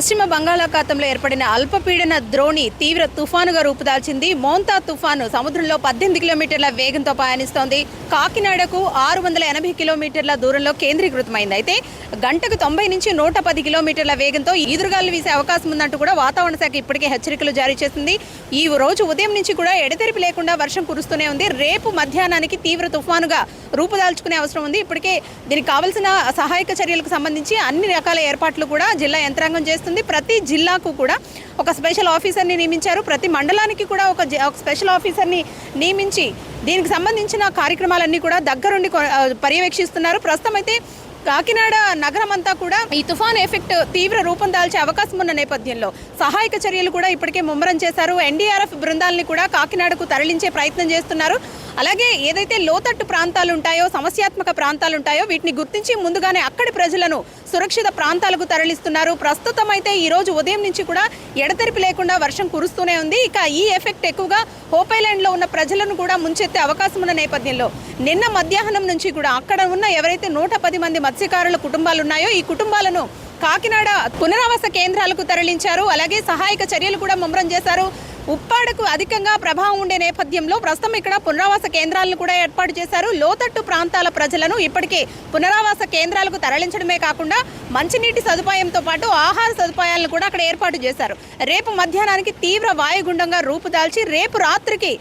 పశ్చిమ బంగాళాఖాతంలో ఏర్పడిన అల్పపీడన ద్రోణి తీవ్ర తుఫానుగా రూపుదాల్చింది. మోంతా తుఫాను సముద్రంలో పద్దెనిమిది కిలోమీటర్ల వేగంతో పయనిస్తోంది కాకినాడకు ఆరు వందల ఎనభై కిలోమీటర్ల దూరంలో కేంద్రీకృతమైంది. అయితే గంటకు తొంభై నుంచి నూట పది కిలోమీటర్ల వేగంతో ఈదురుగాలు వీసే అవకాశం ఉందంటూ కూడా వాతావరణ శాఖ ఇప్పటికే హెచ్చరికలు జారీ చేసింది. ఈ రోజు ఉదయం నుంచి కూడా ఎడతెరిపి లేకుండా వర్షం కురుస్తూనే ఉంది. రేపు మధ్యాహ్నానికి తీవ్ర తుఫానుగా రూపుదాల్చుకునే అవసరం ఉంది. ఇప్పటికే దీనికి కావలసిన సహాయక చర్యలకు సంబంధించి అన్ని రకాల ఏర్పాట్లు కూడా జిల్లా యంత్రాంగం చేస్తుంది. ప్రతి జిల్లాకు కూడా ఒక స్పెషల్ ఆఫీసర్ని నియమించారు. ప్రతి మండలానికి కూడా ఒక జ- ఒక స్పెషల్ ఆఫీసర్ని నియమించి దీనికి సంబంధించిన కార్యక్రమాలన్నీ కూడా దగ్గరుండి పర్యవేక్షిస్తున్నారు. ప్రస్తుతం అయితే కాకినాడ నగరం అంతా కూడా ఈ తుఫాన్ ఎఫెక్ట్ తీవ్ర రూపం దాల్చే అవకాశం ఉన్న నేపథ్యంలో సహాయక చర్యలు కూడా ఇప్పటికే ముమ్మరం చేశారు. ఎన్డీఆర్ఎఫ్ బృందాలని కూడా కాకినాడకు తరలించే ప్రయత్నం చేస్తున్నారు. అలాగే ఏదైతే లోతట్టు ప్రాంతాలు ఉంటాయో సమస్యాత్మక ప్రాంతాలు ఉంటాయో వీటిని గుర్తించి ముందుగానే అక్కడి ప్రజలను సురక్షిత ప్రాంతాలకు తరలిస్తున్నారు. ప్రస్తుతం అయితే ఈ రోజు ఉదయం నుంచి కూడా ఎడతెరిపి లేకుండా వర్షం కురుస్తూనే ఉంది. ఇక ఈ ఎఫెక్ట్ ఎక్కువగా హోపైలాండ్లో ఉన్న ప్రజలను కూడా ముంచెత్తే అవకాశం ఉన్న నేపథ్యంలో నిన్న మధ్యాహ్నం నుంచి కూడా అక్కడ ఉన్న ఎవరైతే నూట పది మంది మత్స్యకారుల కుటుంబాలు ఉన్నాయో ఈ కుటుంబాలను కాకినాడ పునరావాస కేంద్రాలకు తరలించారు. అలాగే సహాయక చర్యలు కూడా ముమ్మరం చేశారు. ఉప్పాడకు అధికంగా ప్రభావం ఉండే నేపథ్యంలో ప్రస్తుతం ఇక్కడ పునరావాస కేంద్రాలను కూడా ఏర్పాటు చేశారు. లోతట్టు ప్రాంతాల ప్రజలను ఇప్పటికే పునరావాస కేంద్రాలకు తరలించడమే కాకుండా మంచినీటి సదుపాయంతో పాటు ఆహార సదుపాయాలను కూడా అక్కడ ఏర్పాటు చేశారు. రేపు మధ్యాహ్నానికి తీవ్ర వాయుగుండంగా రూపుదాల్చి రేపు రాత్రికి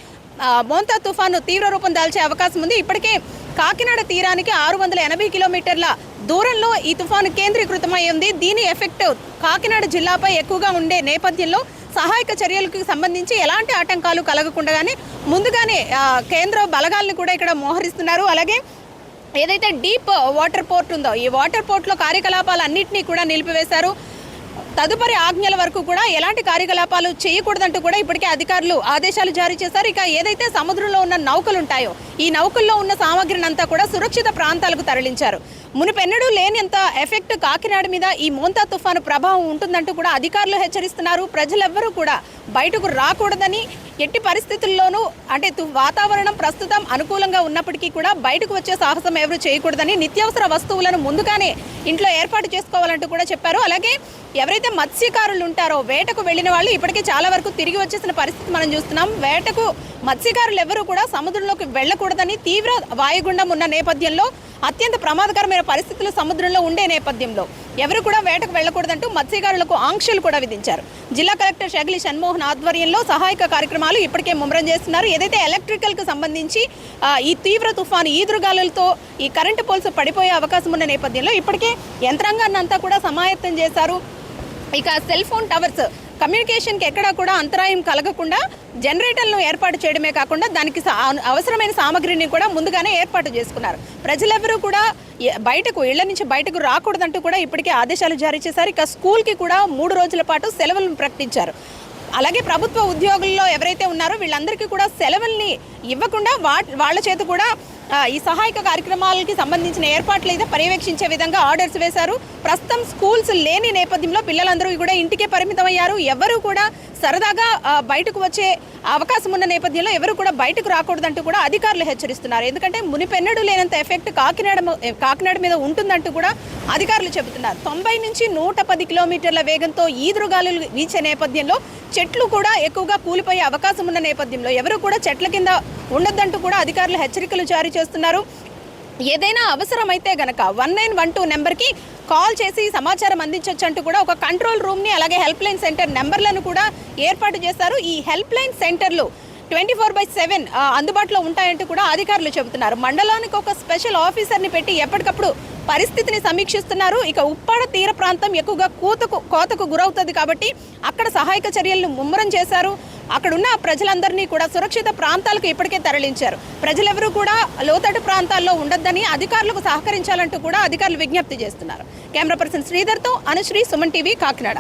మోంతా తుఫాను తీవ్ర రూపం దాల్చే అవకాశం ఉంది. ఇప్పటికే కాకినాడ తీరానికి ఆరు వందల ఎనభై కిలోమీటర్ల దూరంలో ఈ తుఫాను కేంద్రీకృతమై ఉంది. దీని ఎఫెక్ట్ కాకినాడ జిల్లాపై ఎక్కువగా ఉండే నేపథ్యంలో సహాయక చర్యలకు సంబంధించి ఎలాంటి ఆటంకాలు కలగకుండానే ముందుగానే కేంద్ర బలగాలను కూడా ఇక్కడ మోహరిస్తున్నారు. అలాగే ఏదైతే డీప్ వాటర్ పోర్ట్ ఉందో ఈ వాటర్ పోర్ట్లో కార్యకలాపాలన్నింటినీ కూడా నిలిపివేశారు. తదుపరి ఆజ్ఞల వరకు కూడా ఎలాంటి కార్యకలాపాలు చేయకూడదంటూ కూడా ఇప్పటికే అధికారులు ఆదేశాలు జారీ చేశారు. ఇక ఏదైతే సముద్రంలో ఉన్న నౌకలు ఉంటాయో ఈ నౌకల్లో ఉన్న సామగ్రిని అంతా కూడా సురక్షిత ప్రాంతాలకు తరలించారు. మునుపెన్నడూ లేనంత ఎఫెక్ట్ కాకినాడ మీద ఈ మోంతా తుఫాను ప్రభావం ఉంటుందంటూ కూడా అధికారులు హెచ్చరిస్తున్నారు. ప్రజలెవ్వరూ కూడా బయటకు రాకూడదని ఎట్టి పరిస్థితుల్లోనూ అంటే వాతావరణం ప్రస్తుతం అనుకూలంగా ఉన్నప్పటికీ కూడా బయటకు వచ్చే సాహసం ఎవరు చేయకూడదని నిత్యావసర వస్తువులను ముందుగానే ఇంట్లో ఏర్పాటు చేసుకోవాలంటూ కూడా చెప్పారు. అలాగే ఎవరైతే మత్స్యకారులు ఉంటారో వేటకు వెళ్ళిన వాళ్ళు ఇప్పటికే చాలా వరకు తిరిగి వచ్చేసిన పరిస్థితి మనం చూస్తున్నాం. వేటకు మత్స్యకారులు ఎవరూ కూడా సముద్రంలోకి వెళ్ళకూడదని తీవ్ర వాయుగుండం ఉన్న నేపథ్యంలో అత్యంత ప్రమాదకరమైన పరిస్థితులు సముద్రంలో ఉండే నేపథ్యంలో ఎవరు కూడా వేటకు వెళ్ళకూడదంటూ మత్స్యకారులకు ఆంక్షలు కూడా విధించారు. జిల్లా కలెక్టర్ షగలి షణ్మోహన్ ఆధ్వర్యంలో సహాయక కార్యక్రమాలు ఇప్పటికే ముమ్మరం చేస్తున్నారు. ఏదైతే ఎలక్ట్రికల్కి సంబంధించి ఈ తీవ్ర తుఫాను ఈదురుగాలులతో ఈ కరెంటు పోల్స్ పడిపోయే అవకాశం ఉన్న నేపథ్యంలో ఇప్పటికే యంత్రాంగాన్ని అంతా కూడా సమాయత్తం చేశారు. ఇక సెల్ ఫోన్ టవర్స్ కమ్యూనికేషన్కి ఎక్కడా కూడా అంతరాయం కలగకుండా జనరేటర్లను ఏర్పాటు చేయడమే కాకుండా దానికి అవసరమైన సామగ్రిని కూడా ముందుగానే ఏర్పాటు చేసుకున్నారు. ప్రజలెవరూ కూడా బయటకు ఇళ్ళ నుంచి బయటకు రాకూడదంటూ కూడా ఇప్పటికే ఆదేశాలు జారీ చేశారు. ఇక స్కూల్కి కూడా మూడు రోజుల పాటు సెలవులను ప్రకటించారు. అలాగే ప్రభుత్వ ఉద్యోగుల్లో ఎవరైతే ఉన్నారో వీళ్ళందరికీ కూడా సెలవుల్ని ఇవ్వకుండా వా వాళ్ళ చేత కూడా ఈ సహాయక కార్యక్రమాలకి సంబంధించిన ఏర్పాట్లు అయితే పర్యవేక్షించే విధంగా ఆర్డర్స్ వేశారు. ప్రస్తుతం స్కూల్స్ లేని నేపథ్యంలో పిల్లలందరూ కూడా ఇంటికే పరిమితమయ్యారు. ఎవరు కూడా సరదాగా బయటకు వచ్చే అవకాశం ఉన్న నేపథ్యంలో ఎవరు కూడా బయటకు రాకూడదంటూ కూడా అధికారులు హెచ్చరిస్తున్నారు. ఎందుకంటే మునిపెన్నడు లేనంత ఎఫెక్ట్ కాకినాడ కాకినాడ మీద ఉంటుందంటూ కూడా అధికారులు చెబుతున్నారు. తొంభై నుంచి నూట పది కిలోమీటర్ల వేగంతో ఈదురుగాలు వీచే నేపథ్యంలో చెట్లు కూడా ఎక్కువగా కూలిపోయే అవకాశం ఉన్న నేపథ్యంలో ఎవరు కూడా చెట్ల కింద ఉండొద్దంటూ కూడా అధికారులు హెచ్చరికలు జారీ చేస్తున్నారు. ఏదైనా అవసరమైతే గనక వన్ నైన్ వన్ టూ నెంబర్కి కాల్ చేసి సమాచారం అందించవచ్చు అంటూ కూడా ఒక కంట్రోల్ రూమ్ని అలాగే హెల్ప్ లైన్ సెంటర్ నెంబర్లను కూడా ఏర్పాటు చేస్తారు ఈ హెల్ప్ లైన్ సెంటర్లు ట్వంటీ ఫోర్ బై సెవెన్ అందుబాటులో ఉంటాయంటూ కూడా అధికారులు చెబుతున్నారు. మండలానికి ఒక స్పెషల్ ఆఫీసర్ని పెట్టి ఎప్పటికప్పుడు పరిస్థితిని సమీక్షిస్తున్నారు. ఇక ఉప్పాడ తీర ప్రాంతం ఎక్కువగా కూతకు కోతకు గురవుతుంది కాబట్టి అక్కడ సహాయక చర్యలను ముమ్మరం చేశారు. అక్కడున్న ప్రజలందరినీ కూడా సురక్షిత ప్రాంతాలకు ఇప్పటికే తరలించారు. ప్రజలెవరూ కూడా లోతట్టు ప్రాంతాల్లో ఉండొద్దని అధికారులకు సహకరించాలంటూ కూడా అధికారులు విజ్ఞప్తి చేస్తున్నారు. కెమెరా పర్సన్ శ్రీధర్తో అనుశ్రీ సుమన్ టీవీ కాకినాడ.